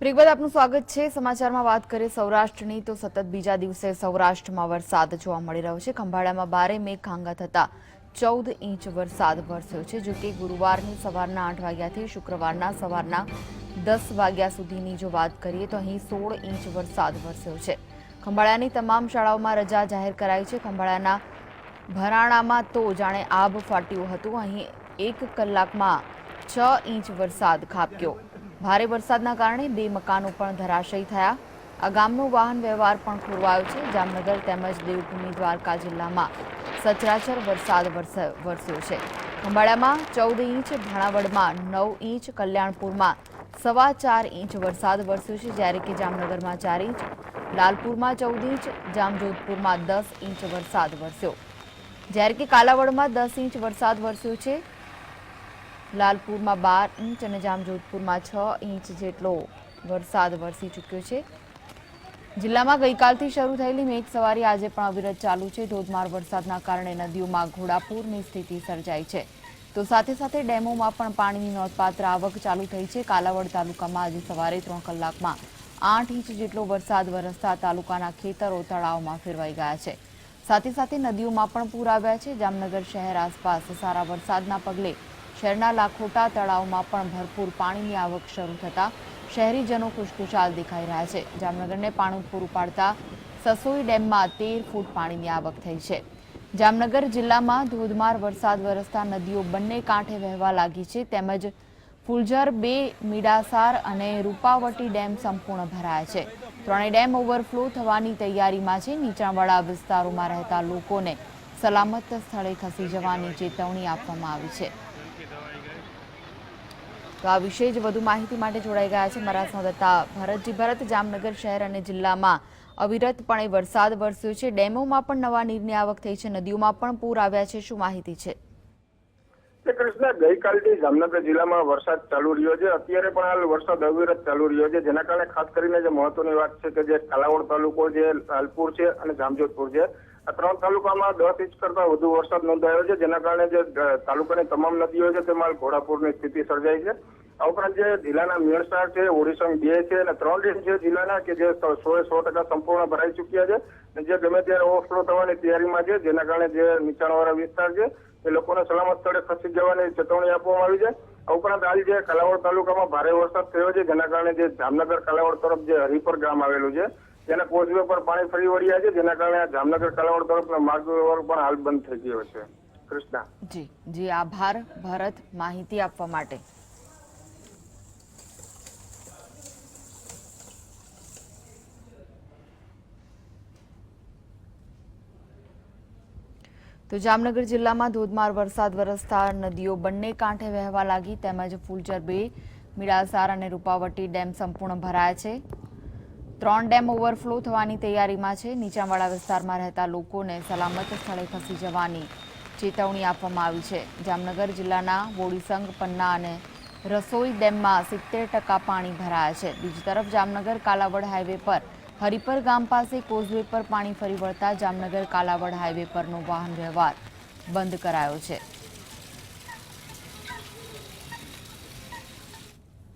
પ્રિકબદ આપનું સ્વાગત છે. સમાચારમાં વાત કરીએ સૌરાષ્ટ્રની, તો સતત બીજા દિવસે સૌરાષ્ટ્રમાં વરસાદ જોવા મળી રહ્યો છે. ખંભાળામાં બારે મેઘ ખાંગા થતા ચૌદ ઇંચ વરસાદ વરસ્યો છે, જો કે ગુરુવારની સવારના આઠ વાગ્યાથી શુક્રવારના સવારના દસ વાગ્યા સુધીની જો વાત કરીએ, તો અહીં સોળ ઇંચ વરસાદ વરસ્યો છે. ખંભાળાની તમામ શાળાઓમાં રજા જાહેર કરાઈ છે. ખંભાળાના ભરાણામાં તો જાણે આબ ફાટ્યું હતું. અહીં એક કલાકમાં છ ઇંચ વરસાદ ખાબક્યો. ભારે વરસાદના કારણે બે મકાનો પણ ધરાશયી થયા. આ ગામનો વાહન વ્યવહાર પણ ખોરવાયો છે. જામનગર તેમજ દેવભૂમિ દ્વારકા જિલ્લામાં સચરાચર વરસાદ વરસ- વરસ્યો છે. ખંભાળામાં ચૌદ ઇંચ ભાણાવડમાં નવ ઇંચ, કલ્યાણપુરમાં સવા ચાર ઇંચ વરસાદ વરસ્યો છે, જ્યારે કે જામનગરમાં ચાર ઇંચ, લાલપુરમાં ચૌદ ઇંચ, જામજોધપુરમાં દસ ઇંચ વરસાદ વરસ્યો. જ્યારે કે કાલાવડમાં દસ ઇંચ વરસાદ વરસ્યો છે લાલપુરમાં બાર ઇંચ અને જામજોધપુરમાં છ ઇંચ જેટલો વરસાદ વરસી ચૂક્યો છે. જિલ્લામાં ગઈકાલથી શરૂ થયેલી મેઘસવારી આજે પણ અવિરત ચાલુ છે. ધોધમાર વરસાદના કારણે નદીઓમાં ઘોડાપૂરની સ્થિતિ સર્જાઈ છે. તો સાથે સાથે ડેમોમાં પણ પાણીની નોંધપાત્ર આવક ચાલુ થઈ છે. કાલાવડ તાલુકામાં આજે સવારે ત્રણ કલાકમાં આઠ ઇંચ જેટલો વરસાદ વરસતા તાલુકાના ખેતરો તળાવમાં ફેરવાઈ ગયા છે. સાથે સાથે નદીઓમાં પણ પૂર આવ્યા છે. જામનગર શહેર આસપાસ સારા વરસાદના પગલે શહેરના લાખોટા તળાવમાં પણ ભરપૂર પાણીની આવક શરૂ થતાં શહેરીજનો ખુશખુશાલ દેખાઈ રહ્યા છે. જામનગરને પાણી પૂરું પાડતા સસોઈ ડેમમાં તેર ફૂટ પાણીની આવક થઈ છે. જામનગર જિલ્લામાં ધોધમાર વરસાદ વરસતા નદીઓ બંને કાંઠે વહેવા લાગી છે. તેમજ ફુલઝર બે, મીડાસાર અને રૂપાવટી ડેમ સંપૂર્ણ ભરાયા છે. ત્રણેય ડેમ ઓવરફ્લો થવાની તૈયારીમાં છે. નીચાણવાળા વિસ્તારોમાં રહેતા લોકોને સલામત સ્થળે ખસી જવાની ચેતવણી આપવામાં આવી છે. તો આ વિશે જ વધુ માહિતી માટે જોડાઈ ગયા છે મારા સંવાદદાતા ભરતજી ભરત, જામનગર શહેર અને જિલ્લામાં અવિરતપણે વરસાદ વરસ્યો છે. ડેમોમાં પણ નવા નીરની આવક થઈ છે. નદીઓમાં પણ પૂર આવ્યા છે. શું માહિતી છે? કૃષ્ણ, ગઈકાલથી જામનગર જિલ્લામાં વરસાદ ચાલુ રહ્યો છે. અત્યારે પણ હાલ વરસાદ અવિરત ચાલુ રહ્યો છે. જેના કારણે ખાસ કરીને જે મહત્વની વાત છે કે જે કાલાવડ તાલુકો જે લાલપુર છે અને જામજોધપુર છે ત્રણ તાલુકામાં દસ ઇંચ કરતા વધુ વરસાદ નોંધાયો છે, જેના કારણે જે તાલુકાની તમામ નદીઓ છે તેમાં ઘોડાપુરની સ્થિતિ સર્જાઈ છે. આ ઉપરાંત જે જિલ્લાના મેળસાર છે ઓડિશન બે છે અને ત્રણ ડેમ છે જિલ્લાના કે જે સો સો ટકા સંપૂર્ણ ભરાઈ ચૂક્યા છે જે ગમે ત્યારે ઓવરફ્લો થવાની તૈયારીમાં છે, જેના કારણે જે નીચાણવાળા વિસ્તાર છે એ લોકોને સલામત સ્થળે ખસી જવાની ચેતવણી આપવામાં આવી છે. આ ઉપરાંત હાલ જે કાલાવડ તાલુકામાં ભારે વરસાદ થયો છે, જેના કારણે જે જામનગર કાલાવડ તરફ જે હરિપર ગામ આવેલું છે તેના કોઝવે પર પાણી ફરી વળ્યા છે, જેના કારણે જામનગર કલાવડ તરફનો માર્ગ વ્યવહાર પણ હાલ બંધ થઈ ગયો છે. કૃષ્ણા. જી જી, આભાર, ભરત માહિતી આપવા માટે. તો જામનગર જિલ્લામાં ધોધમાર વરસાદ વરસતા નદીઓ બંને કાંઠે વહેવા લાગી, તેમજ ફૂલચર બે મીડાસાર અને રૂપાવટી ડેમ સંપૂર્ણ ભરાયા છે. ત્રણ ડેમ ઓવરફ્લો થવાની તૈયારીમાં છે. નીચાણવાળા વિસ્તારમાં રહેતા લોકોને સલામત સ્થળે ખસી જવાની ચેતવણી આપવામાં આવી છે. જામનગર જિલ્લાના બોડીસંગ પન્ના અને રસોઈ ડેમમાં સિત્તેર ટકા પાણી ભરાયા છે. બીજી તરફ જામનગર કાલાવડ હાઈવે પર હરિપર ગામ પાસે કોઝવે પર પાણી ફરી વળતા જામનગર કાલાવડ હાઈવે પરનો વાહન વ્યવહાર બંધ કરાયો છે.